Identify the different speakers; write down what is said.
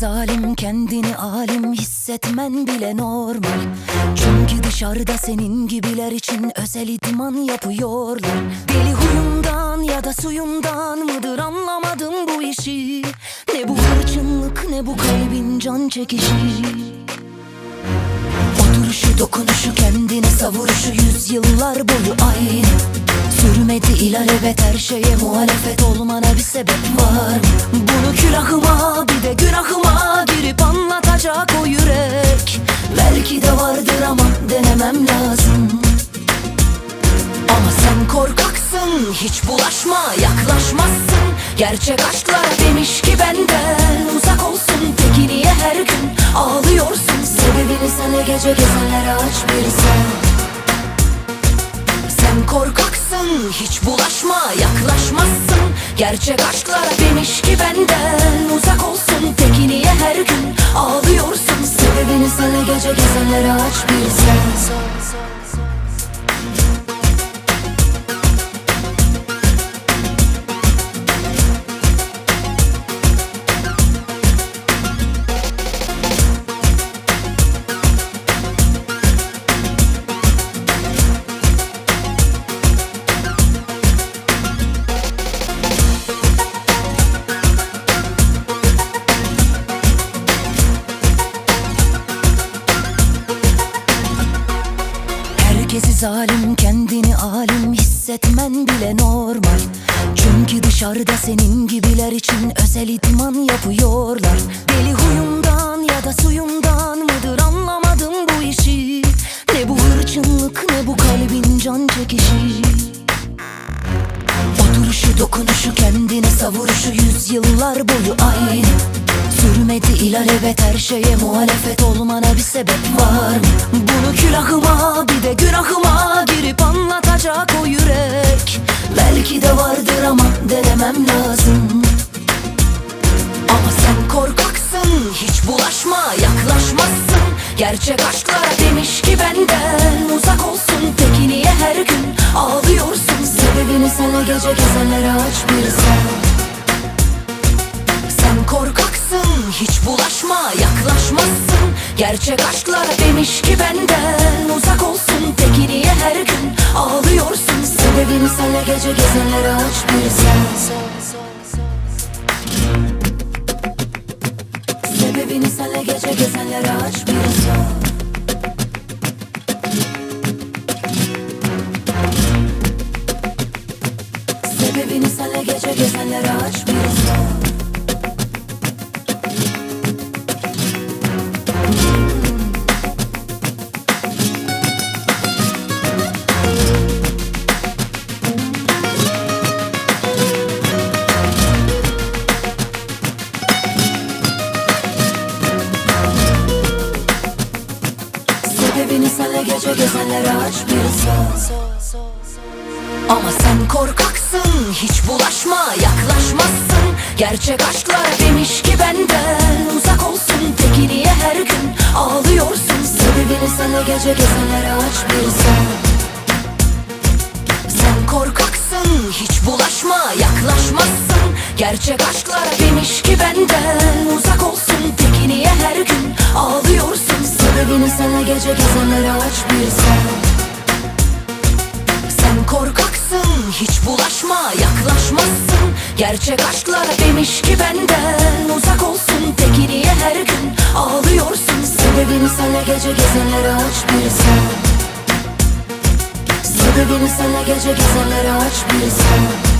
Speaker 1: zalim kendini alim hissetmen bile normal. Çünkü dışarıda senin gibiler için özel idman yapıyorlar. Deli huyundan ya da suyundan mıdır anlamadım bu işi? Ne bu hırçınlık ne bu kalbin can çekişi? Oturuşu dokunuşu kendine savuruşu yüzyıllar boyu aynı. Sürmedi ilalebet her şeye muhalefet olmana bir sebep var? Bunu külahıma bir de günahıma anlatacak o yürek. Belki de vardır ama denemem lazım. Ama sen korkaksın hiç bulaşma yaklaşmazsın. Gerçek aşklar demiş ki benden uzak olsun. Peki niye her gün ağlıyorsun? Sebebini sana gece gezenlere aç bir sen Sen korkaksın hiç bulaşma yaklaşmazsın Gerçek aşklar demiş ki benden uzak olsun. Peki niye her gün ağlıyorsun? Sebebini sana gece gezenlere aç bir sen zalim kendini alim hissetmen bile normal. Çünkü dışarıda senin gibiler için özel idman yapıyorlar. Deli huyundan ya da suyundan mıdır anlamadım bu işi. Ne bu hırçınlık ne bu kalbin can çekişi. Oturuşu dokunuşu kendine savuruşu yüzyıllar boyu aynı. Sürmedi ilalebet her şeye muhalefet olmana bir sebep var mı? Gerçek aşklar demiş ki benden uzak olsun. Peki niye her gün ağlıyorsun? Sebebini sana gece gezenlere aç bir sen. Sen korkaksın hiç bulaşma yaklaşmazsın. Gerçek aşklar demiş ki benden uzak olsun. Peki niye her gün ağlıyorsun? Sebebini sana gece gezenlere aç bir sen. Sebebini sana gece gezenlere aç bir sor Sebebini sana gece gezenlere aç bir sor Sebebini sana gece gezenlere aç bir sor Ama sen korkaksın hiç bulaşma yaklaşmazsın. Gerçek aşklar demiş ki benden uzak olsun. Peki niye her gün ağlıyorsun? Sebebini sana gece gezenlere aç bir sor Sen korkaksın hiç bulaşma yaklaşmazsın. Gerçek aşklar demiş ki benden uzak olsun. Peki niye her gün ağlıyorsun? Sebebini sana gece gezenlere aç hiç bulaşma yaklaşmazsın. Gerçek aşklar demiş ki benden uzak olsun. Peki niye her gün ağlıyorsun? Sebebini sana gece gezenlere aç bir sen. Sebebini sana gece gezenlere aç bir sen Sebebini sana gece gezenlere aç bir sen